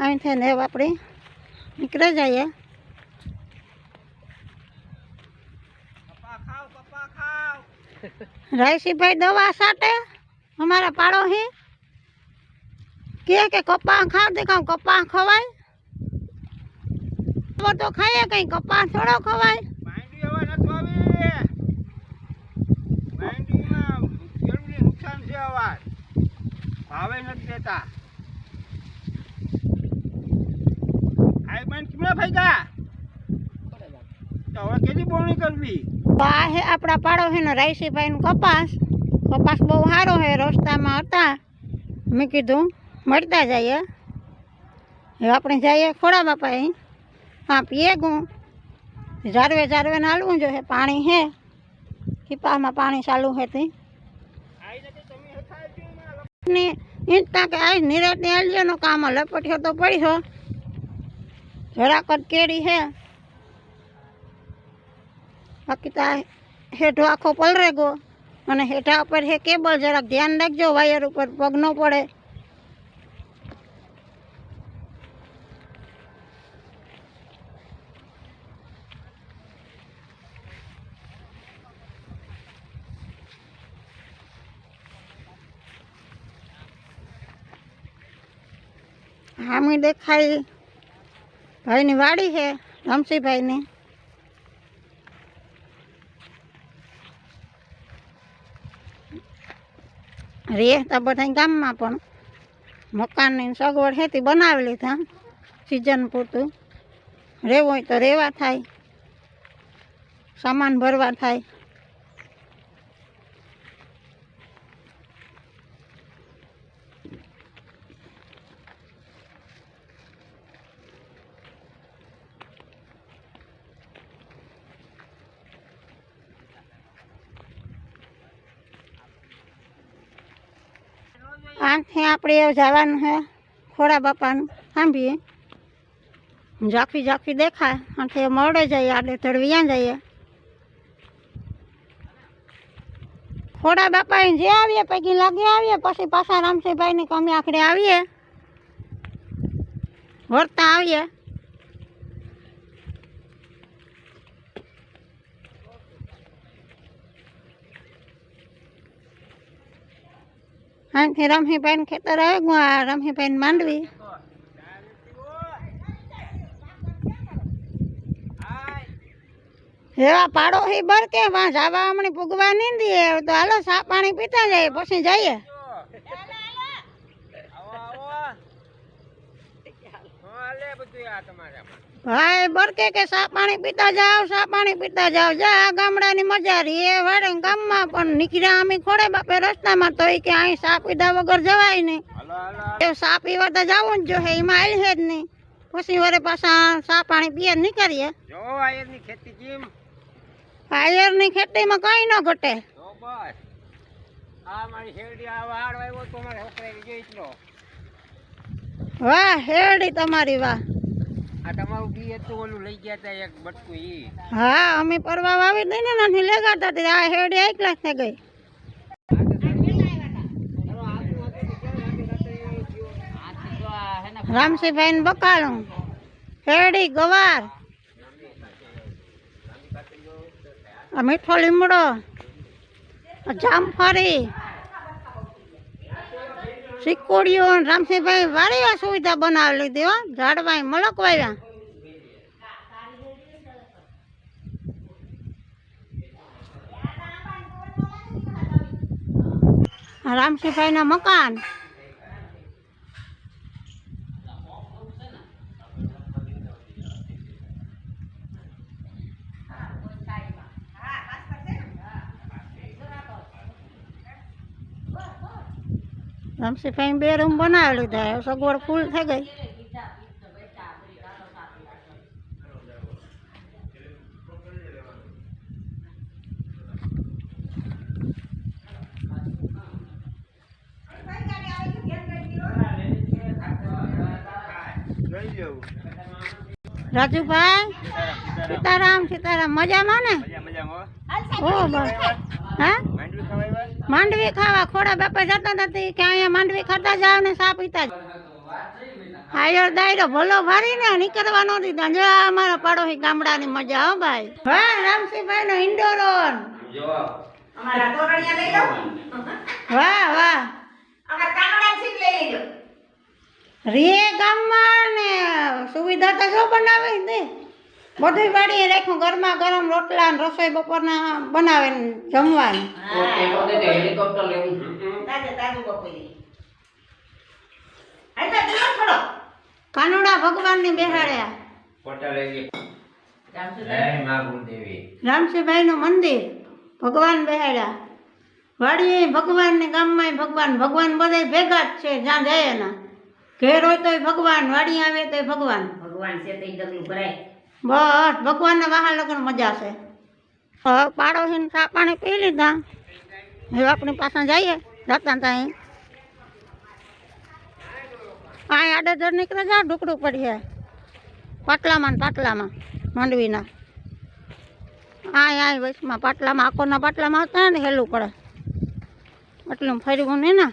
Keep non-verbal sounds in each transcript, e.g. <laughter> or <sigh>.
અહીંથી ને આપણે નીકળી જઈએ. રાયસીભાઈ દવા સાટે અમારા પાડો હે કે કે કપા ખાવ દે કપ્પા કપા ખવાય? તો ખાઈએ કઈ કપા થોડો ખવાય માંડવી હવે નથી આવી માંડવીમાં ખેડૂતને નુકસાન છે અવાર ભાવે નથી દેતા આઈ માંડ કેમના ફાયદા તો હવે કેટલી બોવણી કરવી તો આ હે આપણા પાડો હે ને રાયસીભાઈનું કપાસ. કપાસ બહુ સારો હે, રસ્તામાં હતા. મેં કીધું, મળતા જઈએ. હવે આપણે જઈએ ખોડા બાપા અહીં. હા, પીએ ગું જારવે જારવે નાલવું જોઈએ પાણી હે. ખીપામાં પાણી ચાલુ હતા ને ઈંચતા કે આજ નિરાતે આલ્યોનો કામ લપટ્યો તો પડ્યો જરાક કેરી હે. બાકી તો હેઠો આખો પલરે ગો અને હેઠા ઉપર હે કેબલ, જરાક ધ્યાન રાખજો, વાયર ઉપર પગ ન પડે. હામી દેખાય. ભાઈની વાડી છે રમસીભાઈની રે તો બધા ગામમાં પણ મકાનની સગવડ હેતી બનાવી લીધા. સિઝન પૂરતું રહેવું હોય તો રહેવા થાય. સામાન ભરવા થાય. આથી આપણે જવાનું છે ખોડા બાપાનું. સાંભળીએ ઝાંખી ઝાંખી દેખાય. આથી મળે જઈએ આડે તળવિયા જઈએ. ખોડા બાપા જે આવીએ, પૈકી લાગી આવીએ, પછી પાછા રામસિંહભાઈની કમી આખરે આવીએ. વર્તા આવીએ. અહીંથી રમહીભાઈને ખેતર આવ્યું આ રમહીભાઈને માંડવી એવા પાડો હી બર કે વાં જાવા હમણાં પૂગવા નહીં દે તો હાલો સા પાણી પીતા જાય પછી જઈએ તમારામાં ભાઈ બરકે કે સા પાણી પીતા જાવ સા પાણી પીતા જાવ જા ગામડાની મજા રહી. એ વાડે ગામમાં પણ નીકળ્યા અમે ખોડે બાપે રસ્તામાં તો કે અહીં સા પીધા વગર જવાય નહીં. એ સા પીવા તો જવું જ જોઈએ એમાં આવી છે જ નહીં. પછી વરે પાછા સા પાણી પીએ નીકળીએ. આયરની ખેતીમાં કઈ ન ઘટે. વાહ હેડી તમારી વાહ. હા, અમે પરવા વાવી દઈ ને નાની લેગાતા હતી આ હેડી એક થઈ ગઈ. રામસિંહભાઈ ને બકાલું. હેડી, ગવાર. મીઠો લીમડો. જામફળી. સિકોડીઓ ને રામસિંહભાઈ વારી આ સુવિધા બનાવી લીધી હો. ઝાડવાય મલક વાવ્યા રામસિંહભાઈના મકાન. રામસિંહભાઈ બે રૂમ બનાવી લીધા. હવે સગવડ ફૂલ થઈ ગઈ. લઈ જવું રાજુભાઈ? સીતારામ. સીતારામ મજામાં ને? મજા મજામાં ઓ બસ હા? માંડવી ખાવા ખોડા બાપા જતા નથી કે અહીંયા માંડવી ખાતા જાવ ને સા પીતા જ આયો દાયરો ભલો ભારીને નીકળવા ન દીધા જો અમારા પાડોશી ગામડાની મજા હો ભાઈ. હા રામસિંહભાઈ નો ઇન્ડોરોન વાહ વાહ. રે ગામમાં ને સુવિધા તો શું બનાવી દે બધું વાડીએ રાખ્યું ગરમા ગરમ રોટલા ને રસોઈ બપોરના બનાવે ને જમવાનું. કાનુડા ભગવાન ભગવાનની બેહાડ્યા. રામસિંહભાઈ નું મંદિર ભગવાન બેહાડ્યા. વાડીએ ભગવાન ને ગામમાં ભગવાન ભગવાન બધા ભેગા જ છે જ્યાં જાય એના ઘેર હોય તોય ભગવાન વાડી આવે તોય ભગવાન. ભગવાન છે તો ડગલું ભરાય. બસ, ભગવાનના વાહા લગ્ન મજા છે. પાડોશીને ચા પાણી પી લીધા. હવે આપણી પાસે જઈએ, જતા ત્યાં. અહીં આડેધર નીકળે જા ઢુકડું પડીએ પાટલામાં ને પાટલામાં, માંડવીના. આય આય વચમાં પાટલામાં આખોના પાટલામાં આવતા ને હેલું પડે. એટલું ફર્યું નહીં ને.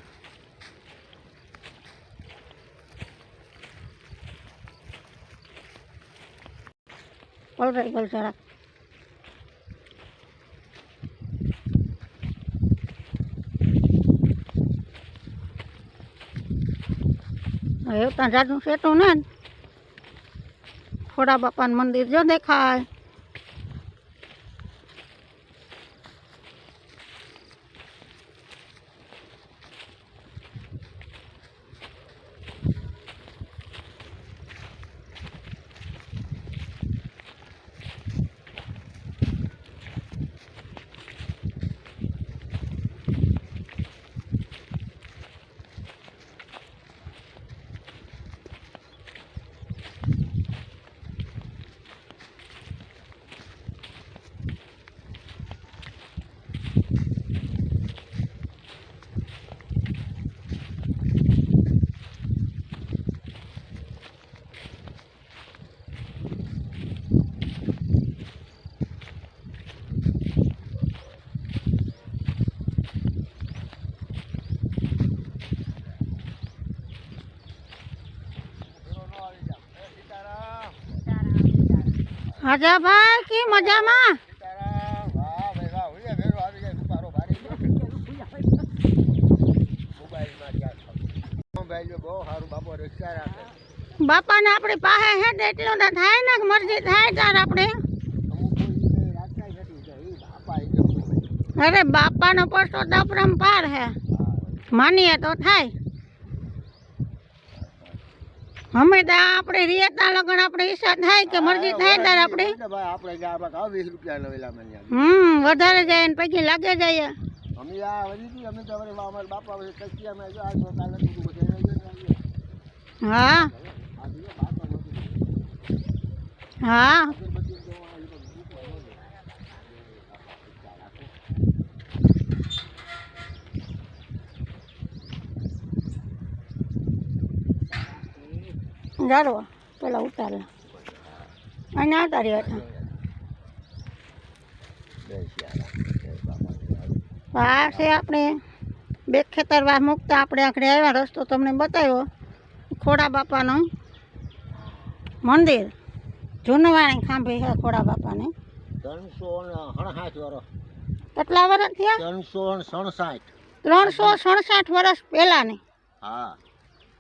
પલરાઈ ગયેલ એવું ત્યાં જાજુ સેટું ને. ખોડા બાપાનું મંદિર જો દેખાય. હાજા ભાઈ કે મજામાં બાપાને આપણી પાસે હે તો એટલું તો થાય ને કે મરજી થાય તાર આપણે. અરે બાપાનો પરસો તો પાર હે. માનીએ તો થાય. અમે તો આપણે રિયતા લગન આપણે ઈચ્છા થાય કે મરજી થાય ત્યારે આપણે. આપણે આપણે વીસ રૂપિયા લેવેલા મને હમ વધારે જાય ને પછી લાગે જાય. અમે આ વળી અમે તો હવે અમારા બાપા હવે કચ્છી અમે જો આ જો કાલે બધું. હા. હા અગરબત્તી જોવા આવ્યું તો ભૂખ લાગે. જાડવા પેલા ઉતારે અને આવતા રહ્યા હતા. આ છે આપણે બે ખેતર વાર મૂકતા આપણે આખરે આવ્યા રસ્તો તમને બતાવ્યો. ખોડા બાપાનો મંદિર. જૂનવાણી ખાંભી છે ખોડા બાપાને. ત્રણસો કેટલા વર્ષ થયા? ત્રણસો ને સણસાઠ ત્રણસો સડસાઠ વર્ષ પહેલાની. હા.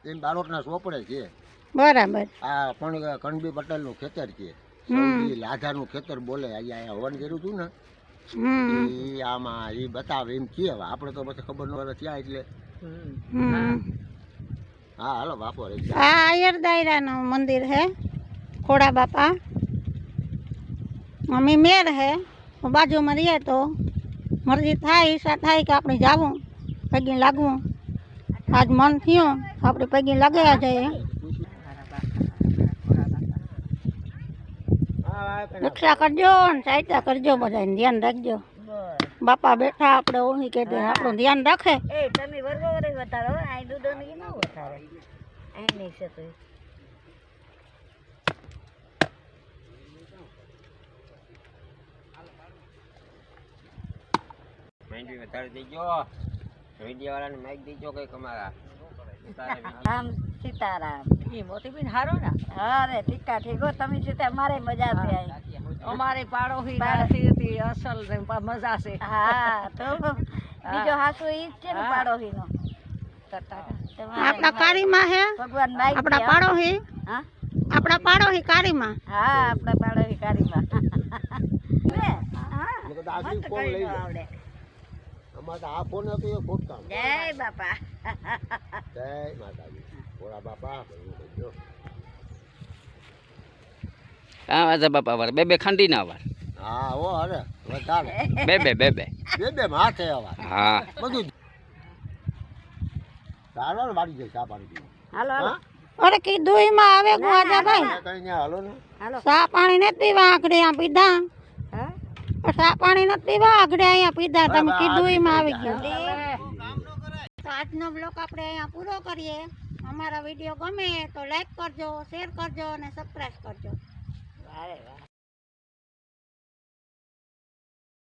એમ બાળોટના ચોપડે છે. બરાબર. આ પણ કણબી પટેલનું ખેતર છે. હમ. નું લાધાનું ખેતર બોલે અહીંયા અહીંયા હવન કર્યું હતું ને? એ આમાં એ બતાવે એમ કે હવે આપણે તો પછી ખબર ન પડે ત્યાં એટલે. હમ. હા. હાલો બાપો રે આ આયર દાયરાનું મંદિર છે ખોડા બાપા. મમ્મી મેર હે બાજુમાં રહીએ તો મરજી થાય ઈચ્છા થાય કે આપણે જાવું પગે લાગવું. આજ મન થયું આપણે પગે લગાવ્યા જઈએ. રક્ષા કરજો ને સહાયતા કરજો બધાને ધ્યાન રાખજો. બાપા બેઠા આપણે ઓહી કે આપણું ધ્યાન રાખે. એ તમે વર્ગો વરે વધારો આ દૂધો ની ન વધારે. આ નહીં છે તો. માંડવી વધારે દેજો વીડિયો વાળાને માઈક દેજો કંઈક અમારા. આમ સીતારામ. ઈ મોતીબેન હારો ને? અરે ઠીકા ઠીક હો તમે સીતા મારે મજા છે અમારે પાડોશી પાડો- નાથી હતી અસલ મજા છે. હા તો બીજો હાસુ ઈ જ છે ને હા. પાડોશીનો આપણા કાળીમાં હે? ભગવાન માઈ આપણા પાડોશી હા? આપણા પાડોશી કાળીમાં? હા આપણા પાડોશી કારીમાં <laughs> લે, હા મેં કીધું આ મસ્ત લો. આવડે. અમારે આ ફોન હતો એ ખોટતા જય બાપા. જય માતાજી. ભોળા બાપા વાત છે બાપા વાર બે બે ખાંડી ના વાર હા ઓ અરે વધારે બે બે બે બે બે બે માથે અવાર હા બધું ચાલો વાળી જાય ચા પાણી હાલો હાલો હા અરે કીધું એમાં આવે ગુવાજા ભાઈ? હાલો ને. હાલો. ચા પાણી નથી પીવા આગળ આ પીધા. હા? ચા પાણી નથી પીવા આગળ અહીંયા પીધા. તમે કીધું એમાં આવી ગયું. આજનો બ્લોક આપણે અહીંયા પૂરો કરીએ. અમારા વીડિયો ગમે તો લાઈક કરજો શેર કરજો અને સબસ્ક્રાઈબ કરજો. વારે વાહ.